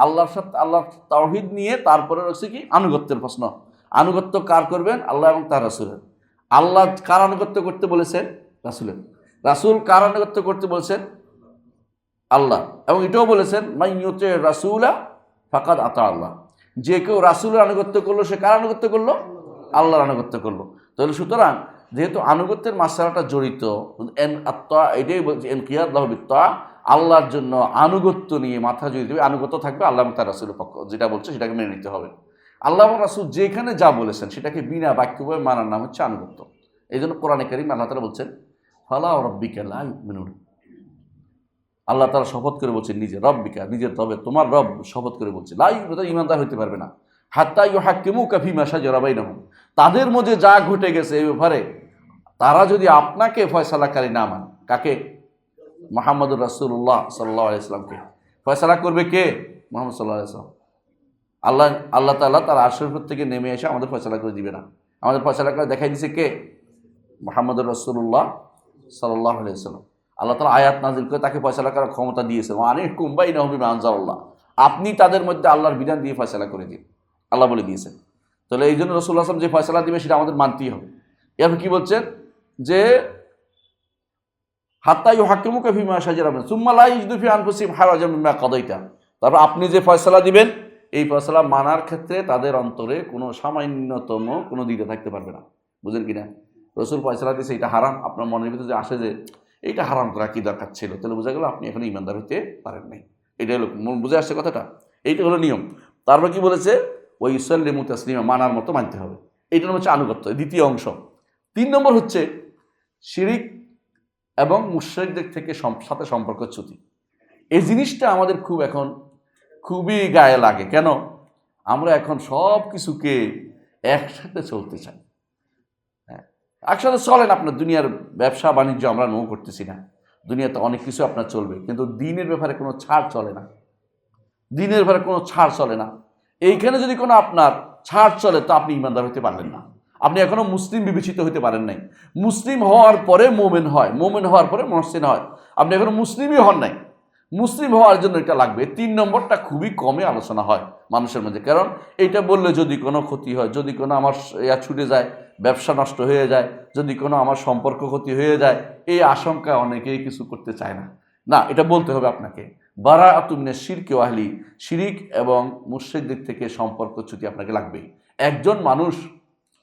আল্লাহর সাথে আল্লাহ তাওহিদ নিয়ে তারপরে রয়েছে কি? আনুগত্যের প্রশ্ন। আনুগত্য কার করবেন? আল্লাহ এবং তার রাসুলের। আল্লাহ কার আনুগত্য করতে বলেছেন? রাসুলের। রাসুল কার আনুগত্য করতে বলেছেন? আল্লাহ। এবং এটাও বলেছেন মাইয়তে রাসুলা ফাকাদ আতা আল্লাহ। যে কেউ রাসুলের আনুগত্য করল, সে কার আনুগত্য করল? আল্লাহর আনুগত্য করল। তাহলে সুতরাং, যেহেতু আনুগত্যের মাসালাটা জড়িত, এন আত্মা এটাই বলছে, এন কিয়াদ বিত্তা। আল্লাহর জন্য আনুগত্য নিয়ে মাথা জড়িয়ে দেবে। আনুগত্য থাকবে আল্লাহ তার রাসুলের পক্ষ। যেটা বলছে সেটাকে মেনে নিতে হবে। আল্লাহ রাসুল যেখানে যা বলেছেন সেটাকে বিনা বাক্যভাবে মানার নাম হচ্ছে আনুগত্য। এই জন্য কোরআনে করিম আল্লাহ তালা বলছেন, ফালা রব্বিকা লা ইউমিনুন। আল্লাহ তারা শপথ করে বলছেন নিজে, রব্বিকা, নিজের তবে তোমার রব শপথ করে বলছে লাই ইমানদার হইতে পারবে না। হাত্তা ইউ হাক্কিমু কাফি মাসা জরাবাই নহম তাদের মধ্যে যা ঘটে গেছে এই ব্যাপারে, তারা যদি আপনাকে ফয়সালাকারী না মান, কাকে? মোহাম্মদুর রাসুল্লাহ সাল্লাহ ইসলামকে ফয়সালা করবে কে? মোহাম্মদ সাল্লাহ ইসলাম আল্লাহ আল্লাহ তাল্লাহ তার আশরফ থেকে নেমে এসে আমাদের ফয়সালা করে দিবে না। আমাদের ফয়সালা করে দেখাই দিছে কে? মোহাম্মদুর রসুল্লাহ সাল্লাহ আলিয়াল্লাম আল্লাহ তালা আয়াত নাজিল করে তাকে ফয়সালা করার ক্ষমতা দিয়েছে মানে কুম্বাই নহবি আনজাল্লাহ আপনি তাদের মধ্যে আল্লাহর বিধান দিয়ে ফয়সালা করে দিন। আল্লাহ বলে দিয়েছেন। তাহলে এই জন্য রসুল্লাহ আসলাম যে ফয়সালা দিবে সেটা আমাদের মানতেই হবে। এরপর কি বলছেন? যে হাত্তা ইউ হাকিমুকে ফিমা সাজার আপনি সুম্মালা ইজদুফি আনফুসিম হারাজামিমা কদইতা। তারপর আপনি যে ফয়সালা দিবেন, এই ফয়সালা মানার ক্ষেত্রে তাদের অন্তরে কোনো সামান্যতম কোনো দিতে থাকতে পারবে না। বুঝলেন কি না রসুল ফয়সালা দিয়েছে এটা হারাম। আপনার মনের ভিতরে যে আসে যে, এইটা হারাম করা কী দরকার ছিল। তাহলে বোঝা গেল আপনি এখন ইমানদার হতে পারেন নাই। এটা হলো বুঝে আসছে কথাটা? এইটা হলো নিয়ম। তারপর কি বলেছে? ওই ইসল্লিমু তাসলিমা, মানার মতো মানতে হবে। এইটা হচ্ছে আনুগত্য দ্বিতীয় অংশ। তিন নম্বর হচ্ছে, শিরিক এবং মুশ্রিকদের থেকে সাথে সম্পর্ক চ্যুতি। এই জিনিসটা আমাদের খুব এখন খুবই গায়ে লাগে। কেন? আমরা এখন সব কিছুকে একসাথে চলতে চাই। হ্যাঁ। একসাথে চলেন, আপনার দুনিয়ার ব্যবসা, বাণিজ্য আমরা নো করতেছি না। দুনিয়াতে অনেক কিছু আপনার চলবে, কিন্তু দিনের ব্যাপারে কোনো ছাড় চলে না। দিনের ব্যাপারে কোনো ছাড় চলে না। এইখানে যদি কোনো আপনার ছাড় চলে, তো আপনি ইমানদার হতে পারলেন না। আপনি এখনও মুসলিম বিবেচিত হতে পারেন নাই। মুসলিম হওয়ার পরে মোমেন হয়, মোমেন হওয়ার পরে মহসিন হয়। আপনি এখনও মুসলিমই হন নাই। মুসলিম হওয়ার জন্য এটা লাগবে। তিন নম্বরটা খুবই কমে আলোচনা হয় মানুষের মধ্যে। কারণ এটা বললে যদি কোনো ক্ষতি হয়, যদি কোনো আমার ইয়া ছুটে যায়, ব্যবসা নষ্ট হয়ে যায়, যদি কোনো আমার সম্পর্ক ক্ষতি হয়ে যায়, এই আশঙ্কা অনেকেই কিছু করতে চায় না। না, এটা বলতে হবে আপনাকে। বারা আতুমিনের শিরকে ওয়াহলি। শিরিক এবং মুর্শিকদের থেকে সম্পর্ক ছুটি আপনাকে লাগবেই। একজন মানুষ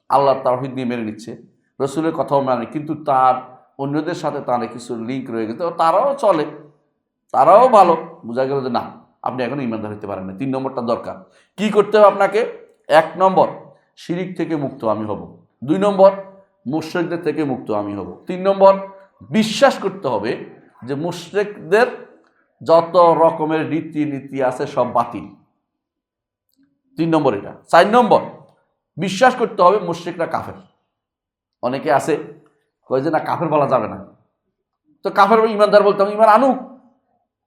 আল্লাহর তাহিদ নিয়ে মেনে নিচ্ছে, রসুলের কথাও মানে কিন্তু তার অন্যদের সাথে তার কিছু লিঙ্ক রয়ে গেছে তারাও চলে, তারাও ভালো। বোঝা গেল যে না, আপনি এখন ইমানদার হতে পারেন না তিন নম্বরটা দরকার। কি করতে হবে আপনাকে? এক নম্বর, শিরিক থেকে মুক্ত আমি হব। দুই নম্বর, মুশ্রেকদের থেকে মুক্ত আমি হব। তিন নম্বর, বিশ্বাস করতে হবে যে মুশ্রেকদের যত রকমের রীতিনীতি আছে সব বাতিল। তিন নম্বর এটা। চার নম্বর বিশ্বাস করতে হবে মুশ্রিকরা কাফের। অনেকে আছে, কয়ে যে না, কাফের বলা যাবে না। তো কাফের ইমানদার বলতে হবে, ইমান আনুক।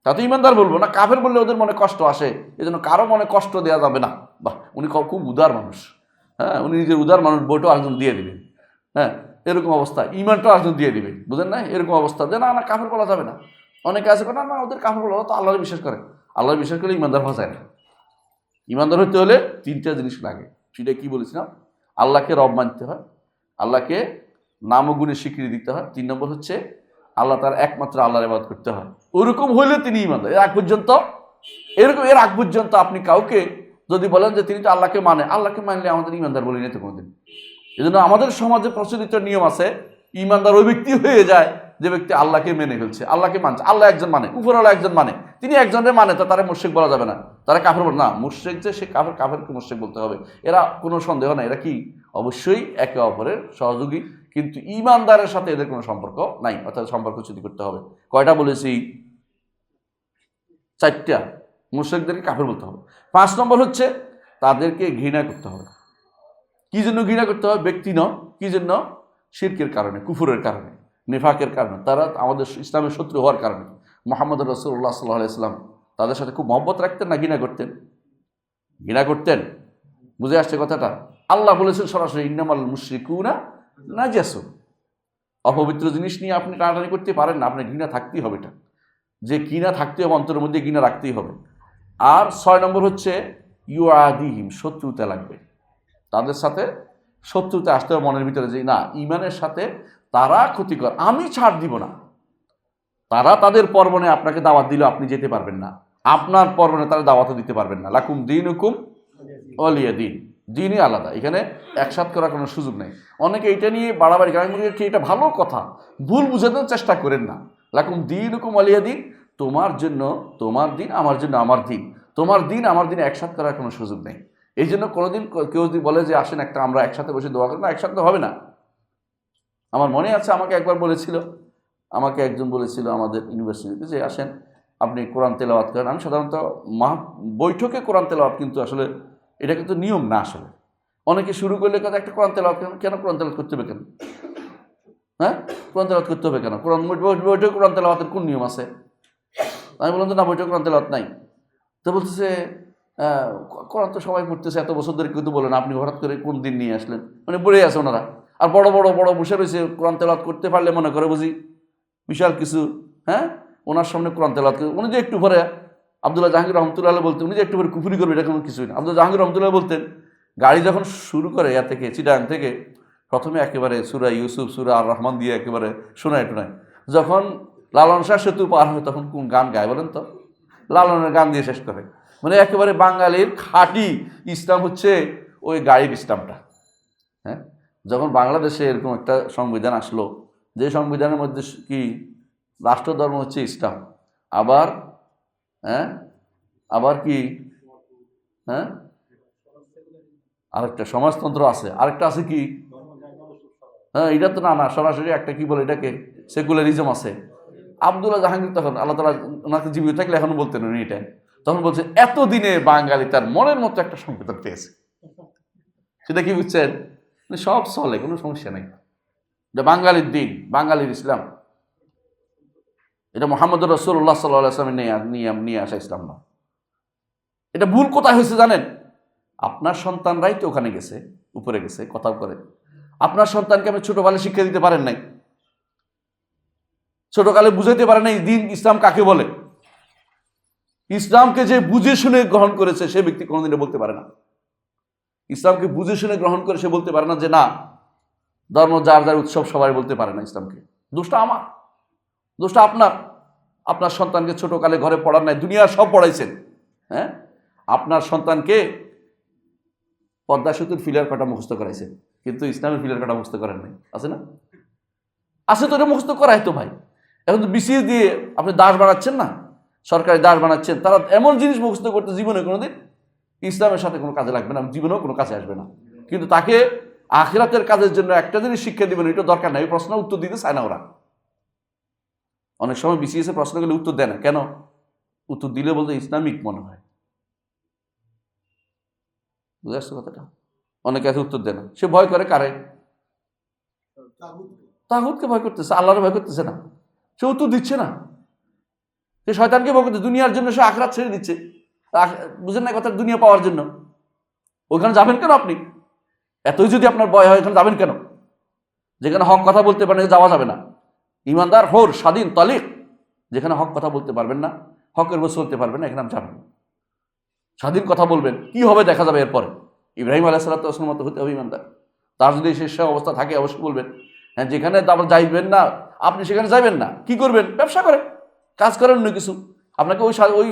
তা তো ইমানদার বলব না, কাফের বললে ওদের মনে কষ্ট আসে এই জন্য কারও মনে কষ্ট দেওয়া যাবে না। বাহ, উনি খুব উদার মানুষ। হ্যাঁ উনি নিজের উদার মানুষ বইটাও একজন দিয়ে দিবে। হ্যাঁ এরকম অবস্থা, ইমানটাও একজন দিয়ে দিবে, বুঝেন না এরকম অবস্থা, যে না না, কাফের বলা যাবে না। অনেকে আছে না না, ওদের কাফের বলা তো আল্লাহর বিশ্বাস করে। আল্লাহর বিশ্বাস করলে ইমানদার হওয়া যায় না। ইমানদার হতে হলে তিনটা জিনিস লাগে। সেটা কি বলেছিলাম? আল্লাহকে রব মানতে হয়, আল্লাহকে নাম গুণে স্বীকৃতি দিতে হয়। তিন নম্বর হচ্ছে আল্লাহ তার একমাত্র আল্লাহর ইবাদত করতে হয়। ওরকম হইলে তিনি ইমানদার। এর আগ পর্যন্ত, এরকম, এর আগ পর্যন্ত আপনি কাউকে যদি বলেন যে তিনি তো আল্লাহকে মানে আল্লাহকে মানলে আমাদের ইমানদার বলি না তো কোনোদিন। এই আমাদের সমাজে প্রচলিত নিয়ম আছে, ইমানদার ওই ব্যক্তি হয়ে যায় যে ব্যক্তি আল্লাহকে মেনে ফেলছে, আল্লাহকে মানছে, আল্লাহ একজন মানে উপরওয়ালা একজন মানে তিনি একজনের মানে তো তারা মুর্শেক বলা যাবে না। তারা কাফের বলে, না মুর্শেক যে, সে কাফের, কাফেরকে মুর্শেক বলতে হবে। এরা কোনো সন্দেহ নাই, এরা কি? অবশ্যই একে অপরের সহযোগী, কিন্তু ইমানদারের সাথে এদের কোনো সম্পর্ক নাই, অর্থাৎ সম্পর্ক চুতি করতে হবে। কয়টা বলেছি? চারটা। মুর্শেকদেরকে কাফের বলতে হবে। পাঁচ নম্বর হচ্ছে, তাদেরকে ঘৃণা করতে হবে। কি জন্য ঘৃণা করতে হবে? ব্যক্তি ন কি জন্য? শিরকের কারণে, কুফুরের কারণে। নেফাকের কারণে। তারা আমাদের ইসলামের শত্রু হওয়ার কারণে। মোহাম্মদ রসুল্লাহ সাল্লাহ ইসলাম তাদের সাথে খুব মহব্বত রাখতেন না, ঘৃণা করতেন। ঘৃণা করতেন। বুঝে আসছে কথাটা? আল্লাহ বলেছেন সরাসরি, ইন্নামাল মুশ্রিকুনা না জেসু অপবিত্র জিনিস নিয়ে আপনি টানাটানি করতে পারেন না, আপনার ঘৃণা থাকতেই হবে এটা। যে কিনা থাকতে হবে, অন্তরের মধ্যে ঘৃণা রাখতেই হবে। আর ছয় নম্বর হচ্ছে ইউ আদিহিম শত্রুতা লাগবে। তাদের সাথে শত্রুতা আসতে হবে মনের ভিতরে যে, না, ইমানের সাথে তারা ক্ষতিকর, আমি ছাড় দিব না। তারা তাদের পর্বণে আপনাকে দাওয়াত দিলে আপনি যেতে পারবেন না। আপনার পর্বণে তারা দাওয়াতও দিতে পারবেন না। লাকুম দিন হুকুম অলিয়া দিন। দিনই আলাদা। এখানে একসাথ করার কোনো সুযোগ নেই। অনেকে এটা নিয়ে বাড়াবাড়ি আমি মনে করি এটা ভালো কথা। ভুল বুঝাতে চেষ্টা করেন না। লাকুম দিন হুকুম অলিয়া দিন। তোমার জন্য তোমার দিন, আমার জন্য আমার দিন। তোমার দিন, আমার দিন একসাথ করার কোনো সুযোগ নেই। এই জন্য কোনোদিন কেউ যদি বলে যে, আসেন একটা, আমরা একসাথে বসে দোয়া করি না, একসাথে হবে না। আমার মনে আছে আমাকে একবার বলেছিল, আমাকে একজন বলেছিল আমাদের ইউনিভার্সিটিতে যে, আসেন, আপনি কোরআন তেলাওয়াত করেন। আমি সাধারণত মহা, বৈঠকে কোরআন তেলাওয়াত কিন্তু আসলে, এটা কিন্তু নিয়ম না আসলে। অনেকে শুরু করলে কথা, একটা কোরআন তেলাওয়াত কেন কেন কোরআন তেলাওয়াত করতে হবে কেন? হ্যাঁ? কোরআন তেলাওয়াত করতে হবে কেন? কোরআন বৈঠকে কোরআন তেলাওয়াতের কোন নিয়ম আছে? আমি বললাম, তো না, বৈঠকে কোরআন তেলাওয়াত নাই। তো বলতেছে কোরআন তো সবাই পড়তেছে, এত বছর ধরে কিন্তু বলেন আপনি হঠাৎ করে কোন দিন নিয়ে আসলেন? মানে পড়ে আছে ওনারা। আর বড় বড় বড় বসে রয়েছে কোরআন তেলাওয়াত করতে পারলে মনে করে বুঝি বিশাল কিছু হ্যাঁ? ওনার সামনে কোরআন করে উনি যে একটু পরে আবদুল্লাহ জাহাঙ্গীর রহমতুল্লাহ বলতেন, উনি যে একটু পরে কুফুরি করবে, এটা কোনো কিছুই না। আব্দুল জাহাঙ্গীর রহমতুল্লাহ বলতেন, গাড়ি যখন শুরু করে ইয়া থেকে চিটাং থেকে, প্রথমে একেবারে সুরা ইউসুফ, সুরা আর রহমান দিয়ে একেবারে শোনায় টোনায়। যখন লালন শাহ সেতু পার হয়, তখন কোন গান গায় বলেন তো? লালনের গান দিয়ে শেষ করে। মানে একেবারে বাঙালির খাঁটি ইসলাম হচ্ছে ওই গাড়ির ইসলামটা হ্যাঁ? যখন বাংলাদেশে এরকম একটা সংবিধান আসলো, যে সংবিধানের মধ্যে কি, রাষ্ট্রধর্ম হচ্ছে ইসলাম। আবার হ্যাঁ? আবার কি হ্যাঁ? আরেকটা সমাজতন্ত্র আছে। আরেকটা আছে কি? হ্যাঁ এটা তো না না সরাসরি একটা কি বলে এটাকে? সেকুলারিজম আছে। আবদুল্লাহ জাহাঙ্গীর তখন আল্লাহ তালা ওনাকে জীবিত থাকলে এখনও বলতেন উনি এটা। তখন বলছে, এতদিনে বাঙালি তার মনের মতো একটা সংবিধান পেয়েছে। সেটা কি বুঝছেন? সব চলে, কোনো সমস্যা নেই। এটা বাঙালির দিন, বাঙালির ইসলাম। এটা মোহাম্মদ রসুল্লাহ সাল্লাহ আসলামের নিয়ে নিয়ে আসা ইসলাম না। এটা ভুল কোথায় হয়েছে জানেন? আপনার সন্তানরাই তো ওখানে গেছে, উপরে গেছে কথা করে। আপনার সন্তানকে আপনি ছোটকালে শিক্ষা দিতে পারেন নাই। ছোটকালে বুঝাইতে পারেন নাই দিন ইসলাম কাকে বলে। ইসলামকে যে বুঝে শুনে গ্রহণ করেছে সে ব্যক্তি কোনোদিনও বলতে পারে না। ইসলামকে বুঝে শুনে গ্রহণ করে সে বলতে পারে না যে না, ধর্ম যার যার উৎসব সবাই বলতে পারে না ইসলামকে। দোষটা আমার। দোষটা আপনার। আপনার সন্তানকে ছোটকালে ঘরে পড়ার নাই, দুনিয়ার সব পড়াইছেন। হ্যাঁ? আপনার সন্তানকে পদ্মা সেতুর ফিলার কাটা মুখস্থ করাইছেন, কিন্তু ইসলামের ফিলার কাটা মুখস্থ করেন নাই। আছে না? আছে তো এটা মুখস্থ করাই তো ভাই। এখন তো বিসিএস দিয়ে আপনি দাস বানাচ্ছেন না? সরকারি দাস বানাচ্ছেন, তারা এমন জিনিস মুখস্থ করতে জীবনে কোনোদিন ইসলামের সাথে কোনো কাজে লাগবে না, জীবনেও কোনো কাজে আসবে না। কিন্তু তাকে আখিরাতের কাজের জন্য একটা জিনিস শিক্ষা দিবেন এটা দরকার নাই। প্রশ্ন উত্তর দিতে চায় না ওরা। অনেক সময় বিসিএস প্রশ্ন প্রশ্নগুলো উত্তর দেয় না। কেন? উত্তর দিলে বলতে ইসলামিক মনে হয়। বুঝে আসছে কথাটা? অনেকে আছে উত্তর দেয় না। সে ভয় করে কারে? তাহুদকে ভয় করতেছে। আল্লাহর ভয় করতেছে না। সে উত্তর দিচ্ছে না। সে শয়তানকে ভয় করতেছে। দুনিয়ার জন্য সে আখরাত ছেড়ে দিচ্ছে। বুঝেন না কথা দুনিয়া পাওয়ার জন্য। ওইখানে যাবেন কেন আপনি? এতই যদি আপনার ভয় হয় এখানে যাবেন কেন? যেখানে হক কথা বলতে পারেন, যাওয়া যাবে না। ইমানদার, হোর, স্বাধীন, তালিক। যেখানে হক কথা বলতে পারবেন না, হকের বসে চলতে পারবেন না, এখানে যাবেন। স্বাধীন কথা বলবেন, কি হবে দেখা যাবে এরপরে? ইব্রাহিম আলাহ সাল্লাহ মতো হতে হবে ইমানদার। তার যদি শেষ অবস্থা থাকে, অবশ্যই বলবেন হ্যাঁ যেখানে তারপর যাইবেন না, আপনি সেখানে যাবেন না, কি করবেন? ব্যবসা করেন কাজ করেন অন্য কিছু। আপনাকে ওই ওই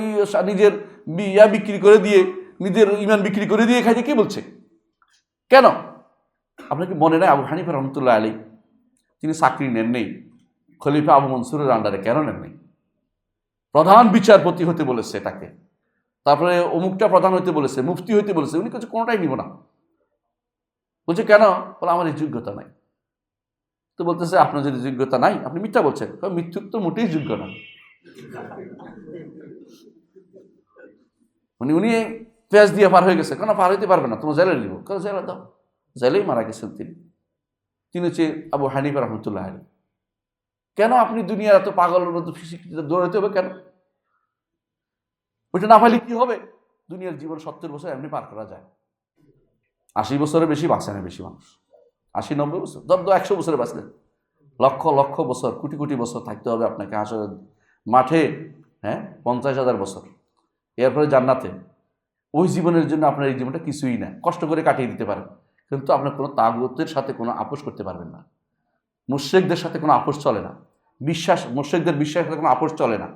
নিজের ইয়া বিক্রি করে দিয়ে, নিজের ইমান বিক্রি করে দিয়ে খাইতে কে বলছে? কেন? আপনাকে মনে নেই আবু হানিফা রহমতুল্লাহ আলী তিনি চাকরি নেন নেই, খলিফা আবু মনসুরের আন্ডারে কেন নেন নেই? প্রধান বিচারপতি হতে বলেছে তাকে। তারপরে অমুকটা প্রধান হইতে বলেছে, মুফতি হইতে বলেছে, উনি কিছু কোনোটাই নিব না। বলছে, কেন? বলে, আমার এই যোগ্যতা নাই। তো বলতেছে, আপনার যদি যোগ্যতা নাই, আপনি মিথ্যা বলছেন। মৃত্যুর তো মোটেই যোগ্য না। উনি উনি পেঁয়াজ দিয়ে পার হয়ে গেছে। কেন? পার হইতে পারবে না। তোমার জেলে দিব। কেন? জেলে দাও। জেলেই মারা গেছেন তিনি। তিনি হচ্ছে আবু হানিফা রহমতুল্লাহ আলী কেন আপনি দুনিয়ার এত পাগলের মতো দৌড়াতে হবে কেন? ওইটা না পাইলে কি হবে? দুনিয়ার জীবন সত্তর বছর এমনি পার করা যায়। আশি বছরের বেশি বাঁচে না বেশি মানুষ। আশি, নব্বই বছর। দর দর একশো বছরে বাঁচলেন লক্ষ লক্ষ বছর, কোটি কোটি বছর থাকতে হবে আপনাকে। আসলে মাঠে হ্যাঁ পঞ্চাশ হাজার বছর। এরপরে জান্নাতে। ওই জীবনের জন্য আপনার এই জীবনটা কিছুই না। কষ্ট করে কাটিয়ে দিতে পারেন। কিন্তু আপনার কোনো তাগতের সাথে কোনো আপোষ করতে পারবেন না। মুশ্রেকদের সাথে কোনো আপোষ চলে না। বিশ্বাস, মুশ্রেকদের বিশ্বাসের সাথে কোনো আপোষ চলে না।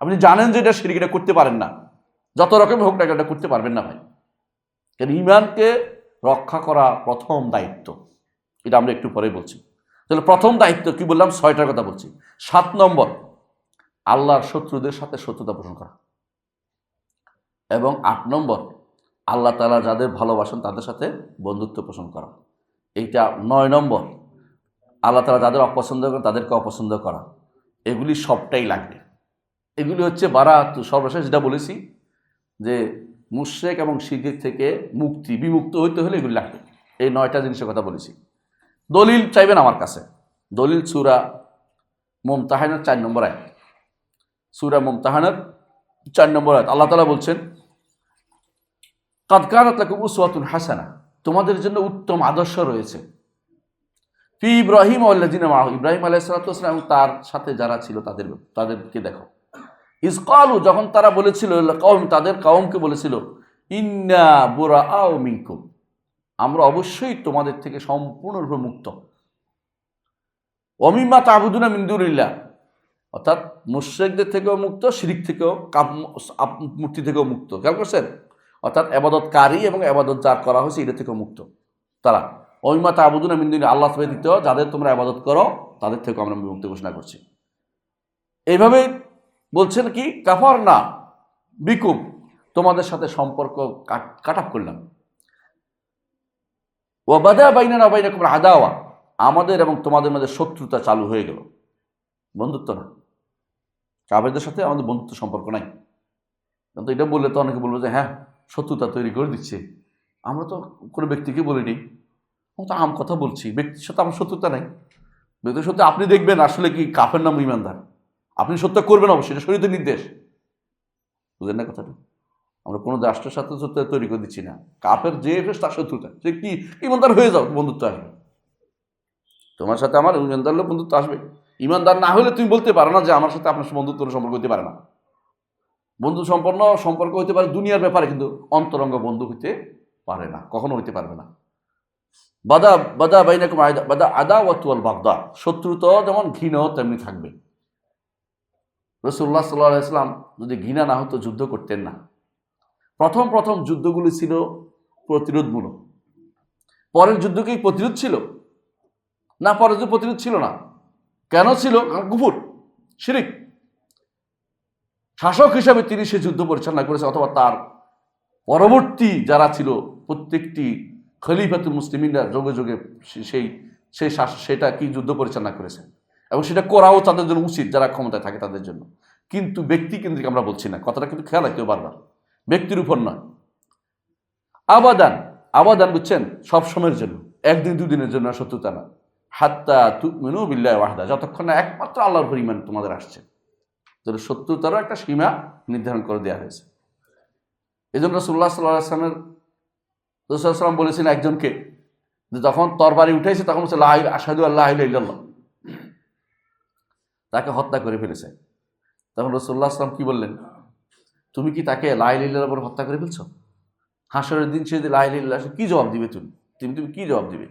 আপনি জানেন যে এটা সিরিক এটা করতে পারেন না। যত রকম হোক না এটা করতে পারবেন না ভাই। কারণ ইমানকে রক্ষা করা প্রথম দায়িত্ব। এটা আমরা একটু পরে বলছি। তাহলে প্রথম দায়িত্ব কি বললাম? ছয়টার কথা বলছি। সাত নম্বর, আল্লাহর শত্রুদের সাথে শত্রুতা পোষণ করা। এবং আট নম্বর, আল্লাহ তালা যাদের ভালোবাসেন তাদের সাথে বন্ধুত্ব পোষণ করা। এইটা নয় নম্বর, আল্লাহ তালা যাদের অপছন্দ করেন তাদেরকে অপছন্দ করা। এগুলি সবটাই লাগবে। এগুলি হচ্ছে বারাত, সর্বশেষ যেটা বলেছি, যে মুশ্রেক এবং শিরকের থেকে মুক্তি, বিমুক্ত হইতে হলে এগুলি লাগবে। এই নয়টা জিনিসের কথা বলেছি। দলিল চাইবেন আমার কাছে। দলিল সুরা মুমতাহানের চার নম্বর আয়াত। সুরা মুমতাহানের চার নম্বর আয়াত। আল্লাহ তালা বলছেন কাদকারাত লাকুম হাসানা তোমাদের জন্য উত্তম আদর্শ রয়েছে। ফি ইব্রাহিম আল্লাদিন মাহ ইব্রাহিম আলাইসালাম তার সাথে যারা ছিল তাদের, তাদেরকে দেখো। ইসকালু যখন তারা বলেছিল কৌম তাদের কওমকে বলেছিল, ইন্না বুরা আও মিঙ্কুম আমরা অবশ্যই তোমাদের থেকে সম্পূর্ণরূপে মুক্ত। অমিমা তাবুদুনা মিন্দুরিল্লা অর্থাৎ মুশ্রেকদের থেকেও মুক্ত, শিরিক থেকেও মূর্তি থেকেও মুক্ত। খেয়াল করছেন? অর্থাৎ এবাদতকারী এবং এবাদত যা করা হয়েছে, এটা থেকেও মুক্ত। তারা অমিমা তাবুদুনা মিন্দুরি আল্লাহ ব্যতীত যাদের তোমরা আবাদত করো, তাদের থেকেও আমরা মুক্তি ঘোষণা করছি। এইভাবে বলছেন কি কাফার না বিকুম, তোমাদের সাথে সম্পর্ক কাট আপ করলাম। ও বাদা বাইনা না বাইনা কুমার আদাওয়া, আমাদের এবং তোমাদের মধ্যে শত্রুতা চালু হয়ে গেল। বন্ধুত্ব না। কাবেরদের সাথে আমাদের বন্ধুত্ব সম্পর্ক নাই। কিন্তু এটা বললে তো অনেকে বলবে যে হ্যাঁ শত্রুতা তৈরি করে দিচ্ছে। আমরা তো কোনো ব্যক্তিকে বলিনি। তো আম কথা বলছি। ব্যক্তির সাথে আমার শত্রুতা নাই। ব্যক্তির সাথে আপনি দেখবেন আসলে কি কাফের নাম ইমানদার। আপনি সত্য করবেন অবশ্যই, এটা শরীরের নির্দেশ। বুঝলেন না কথাটা? আমরা কোনো রাষ্ট্রের সাথে সত্য তৈরি করে দিচ্ছি না। কাপের যে এসে তার শত্রুতা। সে কি ইমানদার হয়ে যাও, বন্ধুত্ব আসবে। তোমার সাথে আমার ইমানদার লোক বন্ধুত্ব আসবে। ইমানদার না হলে তুমি বলতে পারো না যে আমার সাথে আপনার বন্ধুত্ব সম্পর্ক হতে পারে না। বন্ধু সম্পন্ন সম্পর্ক হতে পারে দুনিয়ার ব্যাপারে, কিন্তু অন্তরঙ্গ বন্ধু হইতে পারে না, কখনো হইতে পারবে না। বাদা বাদা বাইনাকুম আয়দা বাদা আদা ওয়াতুয়াল বাগদা শত্রুতা যেমন ঘৃণ তেমনি থাকবে। রসুল্লাহ সাল্লাহ ইসলাম যদি ঘৃণা না হতো, যুদ্ধ করতেন না। প্রথম প্রথম যুদ্ধগুলি ছিল প্রতিরোধমূলক। পরের যুদ্ধ কি প্রতিরোধ ছিল? না, পরের যুদ্ধ প্রতিরোধ ছিল না। কেন ছিল? কুফুর, শিরিক। শাসক হিসাবে তিনি সে যুদ্ধ পরিচালনা করেছে, অথবা তার পরবর্তী যারা ছিল, প্রত্যেকটি খলিফাতুল মুসলিমিনরা যোগে যোগে সেই সেই সেটা কি যুদ্ধ পরিচালনা করেছে। এবং সেটা করাও তাদের জন্য উচিত, যারা ক্ষমতায় থাকে তাদের জন্য। কিন্তু ব্যক্তি কেন্দ্রিক আমরা বলছি না, কথাটা কিন্তু খেয়াল রাখতে বারবার। ব্যক্তির উপর নয়। আবাদান আবাদান বুঝছেন? সব সময়ের জন্য, একদিন দুদিনের জন্য শত্রুতা না। হাত্তা তুমিনু বিল্লাহ ওয়াহদা, যতক্ষণ না একমাত্র আল্লাহর পরিমাণ তোমাদের আসছে। তাহলে শত্রুতারও একটা সীমা নির্ধারণ করে দেওয়া হয়েছে। এই জন্য রসুল্লাহ সাল্লাহ রসুলাম বলেছেন একজনকে যে যখন তরবারি উঠেছে তখন বলছে লাহ আসাদু আল্লাহ তাকে হত্যা করে ফেলেছে। তখন রসুল্লাহ আসলাম কি বললেন, তুমি কি তাকে লাইলিল্লার উপর হত্যা করে ফেলছো? হাসরের দিন সে যে লাইলিল্লাহ কি জবাব দিবে তুমি? তুমি তুমি কি জবাব দিবে?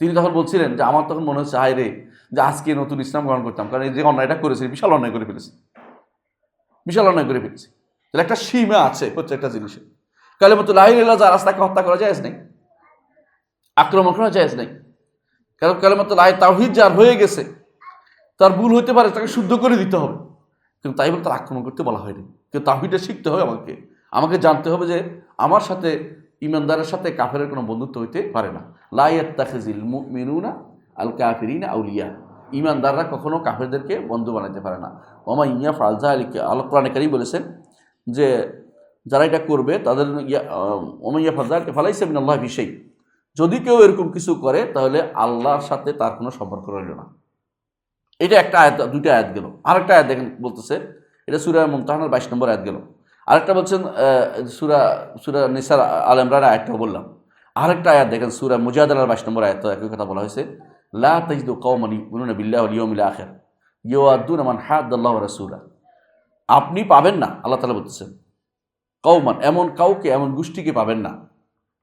তিনি তখন বলছিলেন যে, আমার তখন মনে হচ্ছে হায় রে যে আজকে নতুন ইসলাম গ্রহণ করতাম। কারণ এই যে অন্যায়টা করেছে, বিশাল অন্যায় করে ফেলেছে। বিশাল করে ফেলেছে। তাহলে একটা সীমা আছে প্রত্যেকটা জিনিসের। কালে মতো লাইলিল্লাহ যার তাকে হত্যা করা যায় নেই। আক্রমণ করা যায় নেই। কারণ কালে মতো লাই তাহিদ যার হয়ে গেছে, তার ভুল হতে পারে, তাকে শুদ্ধ করে দিতে হবে। কিন্তু তাই বলে তার আক্রমণ করতে বলা হয়নি। কিন্তু তাহিদটা শিখতে হবে আমাকে। আমাকে জানতে হবে যে আমার সাথে, ইমানদারের সাথে কাফেরের কোনো বন্ধুত্ব হইতে পারে না। লাইয়াত তাখিজিল মিনুনা আল কাফিরিনা আউলিয়া। ইমানদাররা কখনো কাফেরদেরকে বন্ধু বানাতে পারে না। ওমা ইয়া ফালজা আলীকে আল কোরআনকারি বলেছেন যে, যারা এটা করবে, তাদের ওমা ইয়া ফালজা ফালাইসে মিন আল্লাহ বিশেই। যদি কেউ এরকম কিছু করে, তাহলে আল্লাহর সাথে তার কোনো সম্পর্ক রইল না। এটা একটা আয়াত, দুইটা আয়াত গেল। আরেকটা আয়াত দেখেন, বলতেছে, এটা সুরা মুমতাহানার বাইশ নম্বর আয়াত গেল। আরেকটা বলছেন সুরা সুরা নিসার আল আয়াতটা বললাম। আরেকটা আয়াত দেখেন, সুরা মুজাদালার বাইশ নম্বর আয়াত একই কথা বলা হয়েছে। লা তাজিদু কওমান ইউমিনুনা বিল্লাহি ওয়াল ইয়াউমিল আখির ইউআদ্দুনা মান হাদ্দাল্লাহু রাসূলা আপনি পাবেন না, আল্লাহ তাআলা বলতেছেন। কৌমান এমন কাউকে, এমন গোষ্ঠীকে পাবেন না।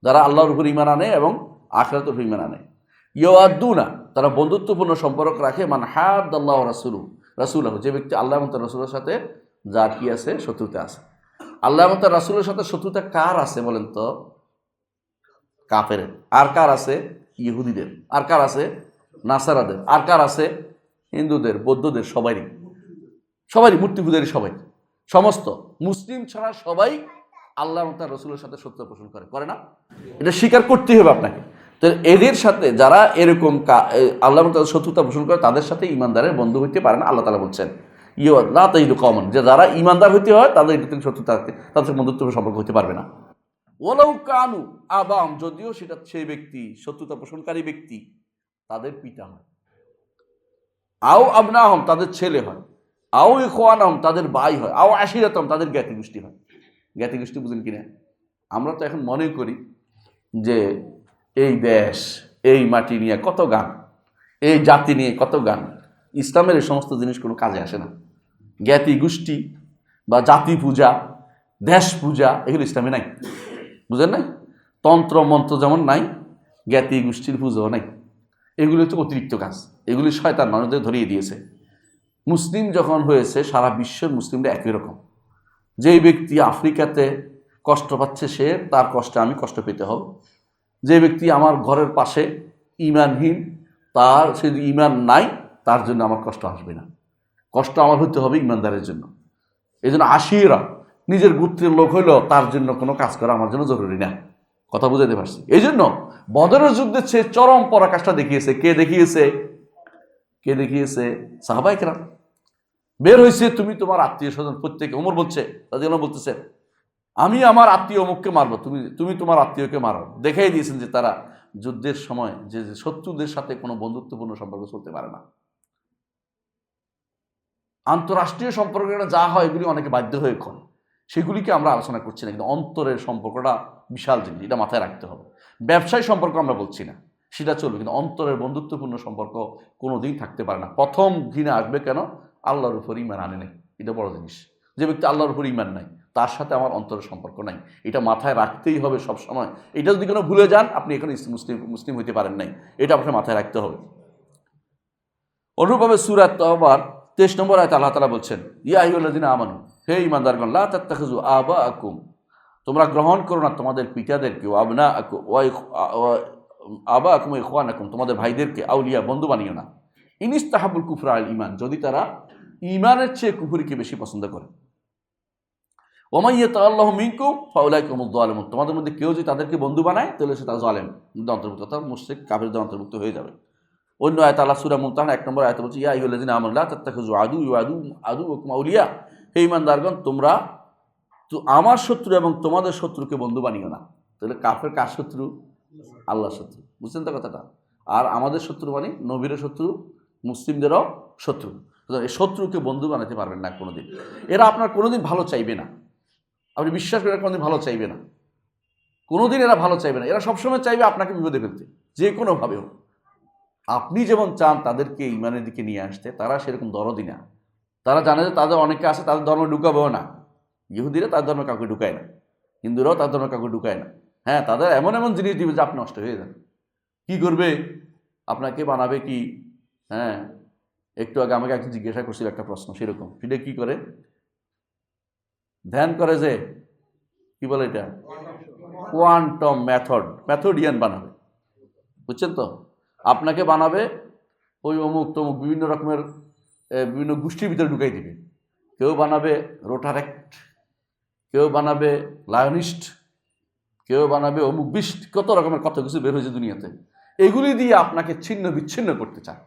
যারা আল্লাহর উপর ইমান আনে এবং আখরাতের উপর ইমান আনে। ইয়োয়াদ্দুনা তারা বন্ধুত্বপূর্ণ সম্পর্ক রাখে। মান হাদ আল্লাহ রাসুলু রাসুল যে ব্যক্তি আল্লাহ তার রাসুলের সাথে যার কি আছে, শত্রুতা আছে। আল্লাহ তার রাসুলের সাথে শত্রুতা কার আছে বলেন তো? কাফের আর কার আছে? ইহুদিদের। আর কার আছে? নাসারাদের। আর কার আছে? হিন্দুদের, বৌদ্ধদের সবারই সবারই মূর্তি পূজারই সবাই। সমস্ত। মুসলিম ছাড়া সবাই আল্লাহ তার রসুলের সাথে সত্য পোষণ করে। করে না? এটা স্বীকার করতেই হবে আপনাকে। তো এদের সাথে যারা এরকম আল্লাহ তাদের শত্রুতা পোষণ করে, তাদের সাথে ইমানদারের বন্ধু হইতে পারে না, আল্লাহ তালা বলছেন। ইয়ে না তাইদু কমন যে যারা ইমানদার হইতে হয়, তাদের এটা থেকে শত্রুতা তাদের বন্ধুত্ব সম্পর্ক হতে পারবে না। ওলাউ কানু আবাম, যদিও সেটা সেই ব্যক্তি শত্রুতা পোষণকারী ব্যক্তি তাদের পিতা হয়। আও আবনাহম তাদের ছেলে হয়। আও ইখওয়ানহম তাদের ভাই হয়। আও আশিরাতম তাদের জ্ঞাতি গোষ্ঠী হয়। জ্ঞাতি গোষ্ঠী বুঝেন কিনা? আমরা তো এখন মনে করি যে এই দেশ, এই মাটি নিয়ে কত গান, এই জাতি নিয়ে কত গান। ইসলামের এই সমস্ত জিনিস কোনো কাজে আসে না। জ্ঞাতি গোষ্ঠী বা জাতি পূজা, দেশ পূজা, এগুলো ইসলামে নাই। বুঝেন নাই? তন্ত্র, মন্ত্র যেমন নাই জ্ঞাতি গোষ্ঠীর পুজোও নাই। এগুলো হচ্ছে অতিরিক্ত কাজ। এগুলি শয়তান মানুষদের ধরিয়ে দিয়েছে। মুসলিম যখন হয়েছে, সারা বিশ্বের মুসলিমরা একই রকম। যেই ব্যক্তি আফ্রিকাতে কষ্ট পাচ্ছে সে, তার কষ্টে আমি কষ্ট পেতে হব। যে ব্যক্তি আমার ঘরের পাশে ইমানহীন, তার সে ইমান নাই, তার জন্য আমার কষ্ট আসবে না। কষ্ট আমার হতে হবে ইমানদারের জন্য। এই জন্য আশিরা, নিজের গুত্রের লোক হইলেও তার জন্য কোনো কাজ করা আমার জন্য জরুরি না। কথা বুঝাতে পারছি। এই জন্য বদরের যুদ্ধের সে চরম পরাকাষ্ঠা দেখিয়েছে, কে দেখিয়েছে? কে দেখিয়েছে? সাহাবাইকরা বের হয়েছে তুমি তোমার আত্মীয় স্বজন, প্রত্যেকে। ওমর বলছে তাদের বলতেছে, আমি আমার আত্মীয় অমুককে মারবো, তুমি তুমি তোমার আত্মীয়কে মারো। দেখাই দিয়েছেন যে তারা যুদ্ধের সময় যে শত্রুদের সাথে কোনো বন্ধুত্বপূর্ণ সম্পর্ক চলতে পারে না। আন্তরাষ্ট্রীয় সম্পর্কটা যা হয় এগুলি অনেকে বাধ্য হয়ে করে। সেগুলিকে আমরা আলোচনা করছি না, কিন্তু অন্তরের সম্পর্কটা বিশাল জিনিস, এটা মাথায় রাখতে হবে। ব্যবসায় সম্পর্ক আমরা বলছি না, সেটা চলবে, কিন্তু অন্তরের বন্ধুত্বপূর্ণ সম্পর্ক কোনো দিন থাকতে পারে না। প্রথম ঘৃণা আসবে কেন? আল্লাহর উপর ইমান আনে নাই, এটা বড় জিনিস। যে ব্যক্তি আল্লাহর উপর ইমান নাই তার সাথে আমার অন্তরের সম্পর্ক নাই, এটা মাথায় রাখতেই হবে সব সময় এটা যদি কোনো ভুলে যান, আপনি এখানে মুসলিম মুসলিম হইতে পারেন নাই, এটা আপনার মাথায় রাখতে হবে। অনুরূপভাবে সুরাত তেইশ নম্বর আয়তে আল্লাহ তালা বলছেন, ইয়া আহিউল্লাদিন আমানু হে ইমানদারগণ, লা আবা আকুম তোমরা গ্রহণ করো না তোমাদের পিতাদেরকে আবনা আকু ওয়াই আবা আকুম খোয়ান আকুম তোমাদের ভাইদেরকে, আউলিয়া, বন্ধু বানিও না। ইনিস তাহাবুল কুফরা আল ইমান যদি তারা ইমানের চেয়ে কুফুরিকে বেশি পছন্দ করে। ওমাইয়া তাল্লাহ মিঙ্কুম ফাউলাই কমুদ্দ আলম তোমাদের মধ্যে কেউ যদি তাদেরকে বন্ধু বানায়, তাহলে সে তার জালেম অন্তর্ভুক্ত, অর্থাৎ মুশ্রিক কাফেরদের অন্তর্ভুক্ত হয়ে যাবে। অন্য আয়ত আল্লাহ সুরা মুমতাহান এক নম্বর আয়ত বলছে, ইয়া ইহুল্লাদিন আমল্লাহ তাত্তাখুজু আদু ইউ আদু আদু ওকুম হে ইমানদারগণ, তোমরা তো আমার শত্রু এবং তোমাদের শত্রুকে বন্ধু বানিও না। তাহলে কাফের কার শত্রু? আল্লাহর শত্রু। বুঝছেন তো কথাটা? আর আমাদের শত্রু মানে নবীরের শত্রু, মুসলিমদেরও শত্রু। এই শত্রুকে বন্ধু বানাতে পারবেন না কোনোদিন। এরা আপনার কোনোদিন ভালো চাইবে না। আপনি বিশ্বাস করে কোনোদিন ভালো চাইবে না। কোনোদিন এরা ভালো চাইবে না। এরা সবসময় চাইবে আপনাকে বিপদে ফেলতে। যে কোনোভাবে হোক। আপনি যেমন চান তাদেরকে ইমানের দিকে নিয়ে আসতে, তারা সেরকম দরদি না। তারা জানে যে তাদের অনেকে আছে, তাদের ধর্ম ঢুকাবেও না। ইহুদিরা তার ধর্ম কাউকে ঢুকায় না। হিন্দুরাও তার ধর্ম কাউকে ঢুকায় না। হ্যাঁ তাদের এমন এমন জিনিস দিবে যে আপনি নষ্ট হয়ে যান। কি করবে? আপনাকে বানাবে কি? হ্যাঁ একটু আগে আমাকে একজন জিজ্ঞাসা করছিল একটা প্রশ্ন, সেরকম। সেটা কি করে? ধ্যান করে যে, কি বলে এটা? কোয়ান্টাম মেথড, মেথডিয়ান বানাবে। বুঝছেন তো? আপনাকে বানাবে ওই অমুক তমুক বিভিন্ন রকমের বিভিন্ন গোষ্ঠীর ভিতরে ঢুকাই দিবে। কেউ বানাবে রোটারেক্ট, কেউ বানাবে লায়নিস্ট, কেউ বানাবে অমুক বিষ্ট কত রকমের কত কিছু বের হয়েছে দুনিয়াতে। এগুলি দিয়ে আপনাকে ছিন্ন বিচ্ছিন্ন করতে চায়।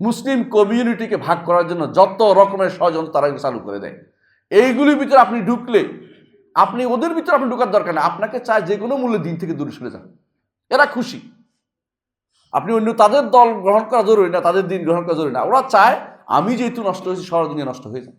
মুসলিম কমিউনিটিকে ভাগ করার জন্য যত রকমের ষড়যন্ত্র তারা চালু করে দেয়। এইগুলির ভিতরে আপনি ঢুকলে, আপনি, ওদের ভিতরে আপনি ঢুকার দরকার নেই। আপনাকে চায় যে কোনো মূল্যে দিন থেকে দূরে সরে যান। এরা খুশি। আপনি অন্য তাদের দল গ্রহণ করা জরুরি না, তাদের দিন গ্রহণ করা জরুরি না। ওরা চায় আমি যেহেতু নষ্ট হয়েছি সারা দুনিয়া নষ্ট হয়ে যায়।